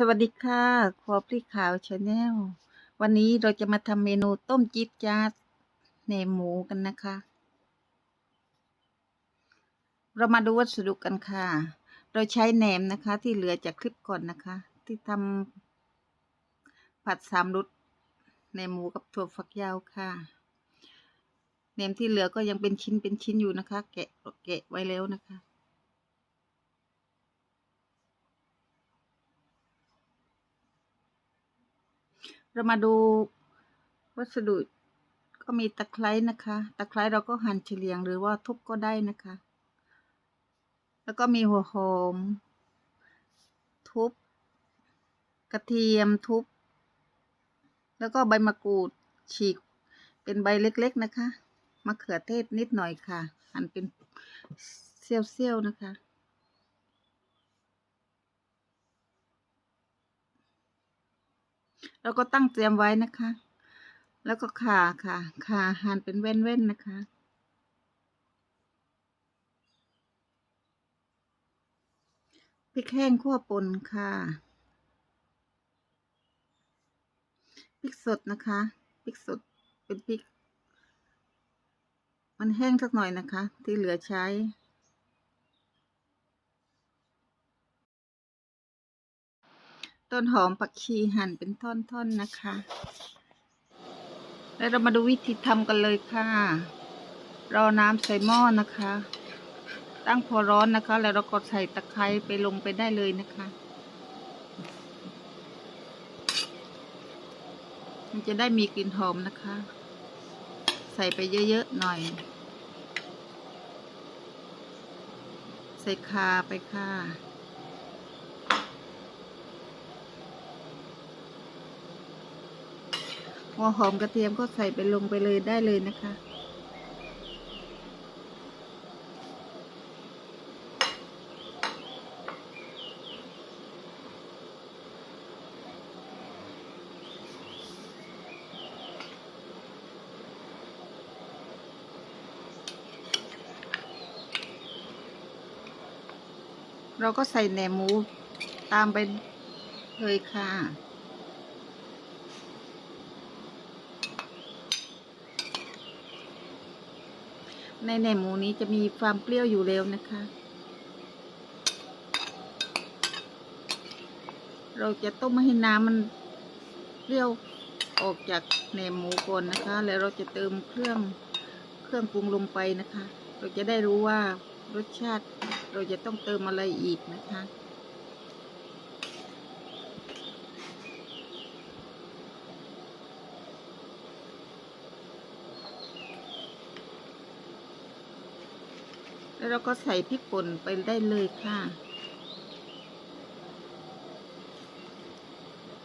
สวัสดีค่ะ ครัวพริกขาวชาแนล วันนี้เราจะมาทำเมนูต้มจี๊ดจ๊าดแหนหมูกันนะคะ เรามาดูวัสดุกันค่ะ เราใช้แหนมนะคะที่เหลือจากคลิปก่อนนะคะ ที่ทำผัดสามรสแหนหมูกับถั่วฝักยาวค่ะแหนมที่เหลือก็ยังเป็นชิ้นเป็นชิ้นอยู่นะคะ แกะแกะไว้แล้วนะคะ เรามาดูวัสดุก็มีตะไคร้นะคะ ตะไคร้เราก็หั่นเฉลียงหรือว่าทุบก็ได้นะคะ แล้วก็มีหัวหอม ทุบ กระเทียมทุบ แล้วก็ใบมะกรูดฉีกเป็นใบเล็กๆนะคะมะเขือเทศนิดหน่อยค่ะ หั่นเป็นเสี้ยวๆนะคะ แล้วก็ตั้งเตรียมไว้นะคะ แล้วก็ขาค่ะขาหั่นเป็นแว่นๆนะคะ พริกแห้งขั่วป่นค่ะพริกสดนะคะพริกสดเป็นพริก มันแห้งสักหน่อยนะคะ ที่เหลือใช้ ต้นหอมผักชีหั่นเป็นท่อนๆนนะคะ แล้วเรามาดูวิธีทำกันเลยค่ะ เราน้ำใส่หม้อนะคะ ตั้งพอร้อนนะคะ แล้วเราก็ใส่ตะไคร้ไปลงไปได้เลยนะคะ มันจะได้มีกลิ่นหอมนะคะ ใส่ไปเยอะๆหน่อย ใส่คาไปค่ะ หัวหอมกระเทียมก็ใส่ไปลงไปเลยได้เลยนะคะ เราก็ใส่แหนมหมูตามไปเลยค่ะ ในแหนมหมูนี้จะมีความเปรี้ยวอยู่แล้วนะคะ เราจะต้มให้น้ำมันเปรี้ยวออกจากแหนมหมูก่อนนะคะ แล้วเราจะเติมเครื่องเครื่องปรุงลงไปนะคะ เราจะได้รู้ว่ารสชาติเราจะต้องเติมอะไรอีกนะคะ แล้วเราก็ใส่พริกป่นไปได้เลยค่ะ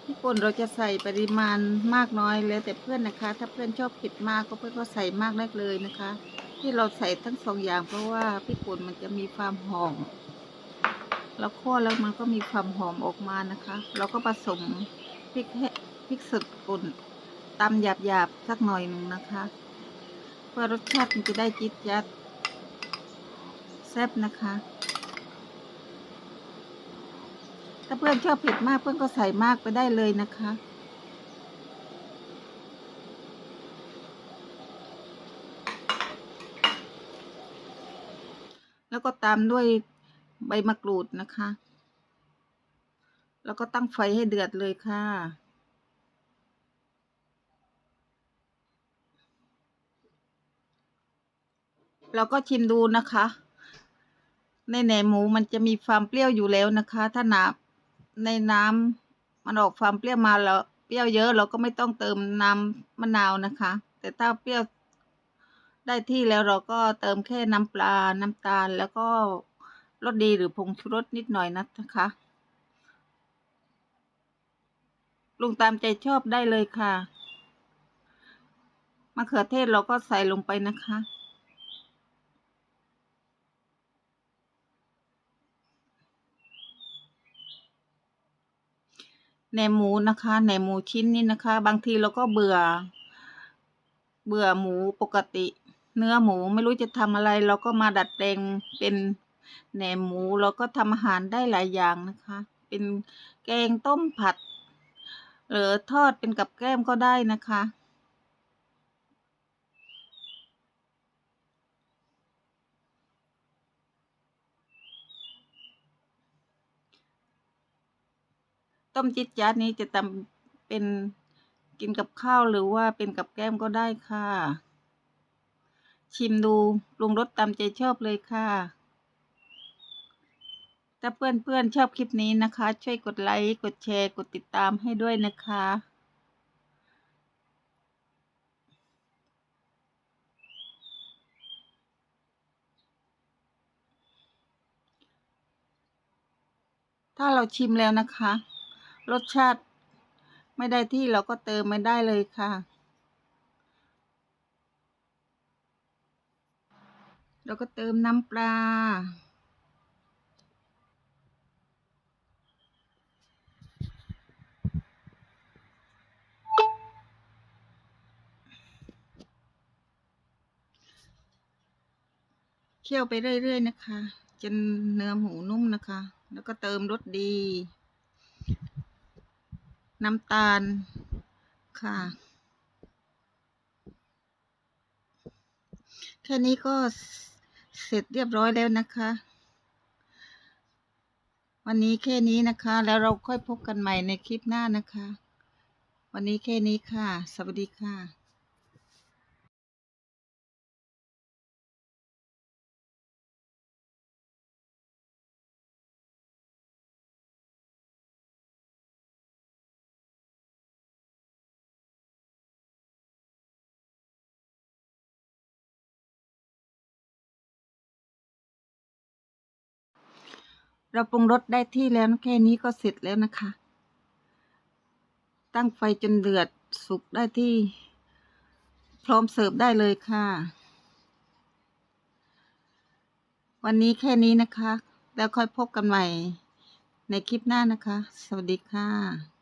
พริกป่นเราจะใส่ปริมาณมากน้อยแล้วแต่เพื่อนนะคะ ถ้าเพื่อนชอบเผ็ดมากก็เพื่อนก็ใส่มากได้เลยนะคะ ที่เราใส่ทั้งสองอย่างเพราะว่าพริกป่นมันจะมีความหอมเราคั่วแล้วมันก็มีความหอมออกมานะคะ เราก็ผสมพริกแห้พริกสดป่นตำหยาบๆสักหน่อยหนึ่งนะคะ เพื่อรสชาติมันจะได้จิ๊ดจัด แซ่บนะคะ ถ้าเพื่อนชอบเผ็ดมากเพื่อนก็ใส่มากไปได้เลยนะคะแล้วก็ตามด้วยใบมะกรูดนะคะ แล้วก็ตั้งไฟให้เดือดเลยค่ะเราก็ชิมดูนะคะ ในแหนมหมูมันจะมีความเปรี้ยวอยู่แล้วนะคะ ถ้าน้ำในน้ำมันออกความเปรี้ยวมาแล้ว เปรี้ยวเยอะเราก็ไม่ต้องเติมน้ำมะนาวนะคะ แต่ถ้าเปรี้ยวได้ที่แล้วเราก็เติมแค่น้ำปลา น้ำตาล แล้วก็รสดีหรือผงชูรสนิดหน่อยนะคะ ปรุงตามใจชอบได้เลยค่ะ มะเขือเทศเราก็ใส่ลงไปนะคะ แหนมหมูนะคะแหนมหมูชิ้นนี้นะคะ บางทีเราก็เบื่อ เบื่อหมูปกติ เนื้อหมูไม่รู้จะทำอะไร เราก็มาดัดแปลงเป็นแหนมหมูเราก็ทำอาหารได้หลายอย่างนะคะเเป็นแกงต้มผัดหรือทอดเป็นกับแกล้มก็ได้นะคะ ต้มจิตจัดนี้จะทำเป็นกินกับข้าวหรือว่าเป็นกับแก้มก็ได้ค่ะ ชิมดูปรุงรสตามใจชอบเลยค่ะ ถ้าเพื่อนๆชอบคลิปนี้นะคะ ช่วยกดไลค์ กดแชร์ กดติดตามให้ด้วยนะคะถ้าเราชิมแล้วนะคะ รสชาติ ไม่ได้ที่เราก็เติมไม่ได้เลยค่ะ เราก็เติมน้ำปลา เคี่ยวไปเรื่อย ๆ นะคะ จนเนื้อหมูนุ่มนะคะ แล้วก็เติมรสดี น้ำตาลค่ะ แค่นี้ก็เสร็จเรียบร้อยแล้วนะคะ วันนี้แค่นี้นะคะ แล้วเราค่อยพบกันใหม่ในคลิปหน้านะคะ วันนี้แค่นี้ค่ะ สวัสดีค่ะ เราปรุงรสได้ที่แล้วแค่นี้ก็เสร็จแล้วนะคะ ตั้งไฟจนเดือดสุกได้ที่ พร้อมเสิร์ฟได้เลยค่ะ วันนี้แค่นี้นะคะ แล้วค่อยพบกันใหม่ในคลิปหน้านะคะ สวัสดีค่ะ